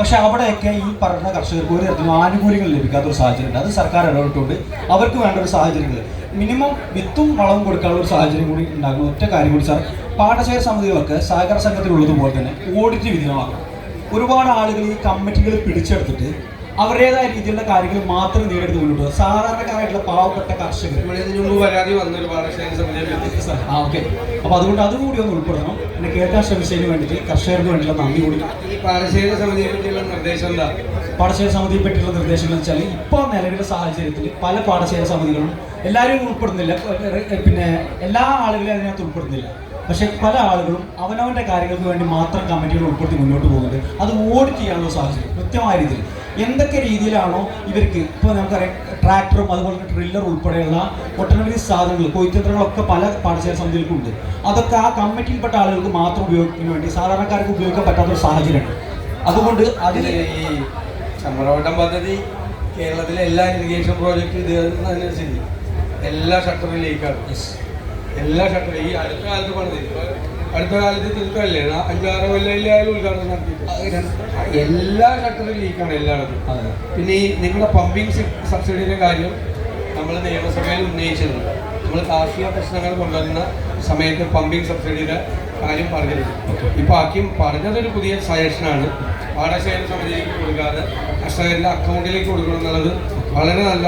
പക്ഷെ അവിടെയൊക്കെ ഈ പറഞ്ഞ കർഷകർക്ക് ഒരു തരത്തിലും ആനുകൂല്യങ്ങൾ ലഭിക്കാത്ത ഒരു സാഹചര്യമുണ്ട്. അത് സർക്കാർ ഇടപെട്ടുകൊണ്ട് അവർക്ക് വേണ്ട ഒരു സാഹചര്യങ്ങൾ. മിനിമം വിത്തും വളവും കൊടുക്കാനുള്ള ഒരു സാഹചര്യം കൂടി ഉണ്ടാകുന്ന ഒറ്റ കാര്യം കൂടി സാർ. പാടശേഖര സമിതികളൊക്കെ സഹകരണ സംഘത്തിലുള്ളതുപോലെ തന്നെ ഓഡിറ്റ് വിധേയമാക്കണം. ഒരുപാട് ആളുകൾ ഈ കമ്മിറ്റികൾ പിടിച്ചെടുത്തിട്ട് അവരുടേതായ രീതിയിലുള്ള കാര്യങ്ങൾ മാത്രം നേരിട്ട് മുന്നോട്ട് പോകുക സാധാരണക്കാരായിട്ടുള്ള പാവപ്പെട്ട കർഷകർ. അപ്പൊ പരാതി ആ ഓക്കെ. അപ്പോൾ അതുകൊണ്ട് അതുകൂടി ഒന്ന് ഉൾപ്പെടണം എന്നെ കേൾക്കാൻ ശ്രമിച്ചതിന് വേണ്ടിയിട്ട് കർഷകർക്ക് വേണ്ടിയുള്ള നന്ദി കൂടി. ഈ പാടശേഖര സമിതിയെ പറ്റിയുള്ള നിർദ്ദേശം എന്താ? പാടശേഖര സമിതിയെ പറ്റിയുള്ള നിർദ്ദേശങ്ങൾ വെച്ചാൽ ഇപ്പോൾ നിലവിലെ സാഹചര്യത്തിൽ പല പാടശേഖര സമിതികളും എല്ലാവരും ഉൾപ്പെടുന്നില്ല. പിന്നെ എല്ലാ ആളുകളെയും അതിനകത്ത് ഉൾപ്പെടുന്നില്ല. പക്ഷെ പല ആളുകളും അവനവന്റെ കാര്യങ്ങൾക്ക് വേണ്ടി മാത്രം കമ്മിറ്റികൾ ഉൾപ്പെടുത്തി മുന്നോട്ട് പോകുന്നുണ്ട്. അത് ഓഡിറ്റ് ചെയ്യാനുള്ള സാഹചര്യം കൃത്യമായ രീതിയിൽ. എന്തൊക്കെ രീതിയിലാണോ ഇവർക്ക് ഇപ്പോൾ നമുക്കറിയാം ട്രാക്ടറും അതുപോലെ തന്നെ ട്രില്ലർ ഉൾപ്പെടെയുള്ള ഒട്ടനവധി സാധനങ്ങൾ കൊയ്ത്തന്ത്രങ്ങളൊക്കെ പല പാടശേഖര സമിതികൾക്കും ഉണ്ട് അതൊക്കെ ആ കമ്മിറ്റിയിൽപ്പെട്ട ആളുകൾക്ക് മാത്രം ഉപയോഗിക്കുന്ന വേണ്ടി സാധാരണക്കാർക്ക് ഉപയോഗിക്കാൻ പറ്റാത്ത ഒരു സാഹചര്യമുണ്ട്. അതുകൊണ്ട് അതിൽ ഈ ചമ്രവട്ടം പദ്ധതി കേരളത്തിലെ എല്ലാ ഇറിഗേഷൻ പ്രോജക്റ്റ് ഇത് അനുസരിച്ച് എല്ലാ ഷട്ടറും ലീക്കാണ് എല്ലാ ഷട്ടറും ഈ അടുത്ത കാലത്ത് പണിത്. അടുത്ത കാലത്ത് തീർക്കല്ലേ? അഞ്ചാറ് കൊല്ലം ഉദ്ഘാടനം നടത്തിയിട്ട്. എല്ലാ ഷട്ടറും ലീക്കാണ് എല്ലായിടത്തും. പിന്നെ ഈ നിങ്ങളുടെ പമ്പിങ് സബ്സിഡിയുടെ കാര്യം നമ്മൾ നിയമസഭയിൽ ഉന്നയിച്ചിരുന്നു. നമ്മൾ കാർഷിക പ്രശ്നങ്ങൾ കൊണ്ടുവരുന്ന സമയത്ത് പമ്പിങ് സബ്സിഡിയുടെ കാര്യം പറഞ്ഞിരുന്നു. ഇപ്പൊ ആക്കിയും പറഞ്ഞതൊരു പുതിയ സജഷനാണ് പാടശേഖര സമിതിയിലേക്ക് കൊടുക്കാതെ കർഷകരുടെ അക്കൗണ്ടിലേക്ക് കൊടുക്കണം എന്നുള്ളത് വളരെ നല്ല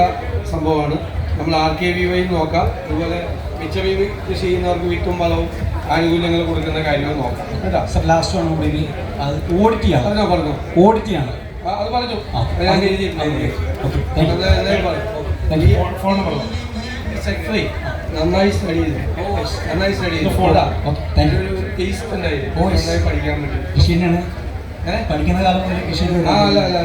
സംഭവമാണ്. നമ്മൾ ആർ കെ വി വൈ നോക്കാം. അതുപോലെ മിച്ചമീൻ കൃഷി ചെയ്യുന്നവർക്ക് വിത്തും വളവും ആനുകൂല്യങ്ങൾ കൊടുക്കുന്ന കാര്യങ്ങൾ നോക്കാം. കേട്ടോ? സർ ലാസ്റ്റ് ആണ് കൂടി ഇനി അത് ഓഡിറ്റ് ചെയ്യണം. പറഞ്ഞോ പറഞ്ഞോ. ഓഡിറ്റ് ചെയ്യണം. അത് പറഞ്ഞു. ഞാൻ എഴുതിയിട്ടുണ്ട് ഫോൺ നമ്പർ സെക്രട്ടറി നന്നായി സ്റ്റഡി ചെയ്തു. നന്നായി സ്റ്റഡി ചെയ്തു. ഒരു ടേസ്റ്റ് നന്നായി പഠിക്കാൻ പറ്റും. കൃഷി തന്നെയാണ്? പഠിക്കുന്ന കാലം മുതൽ കൃഷി ആ അല്ല അല്ല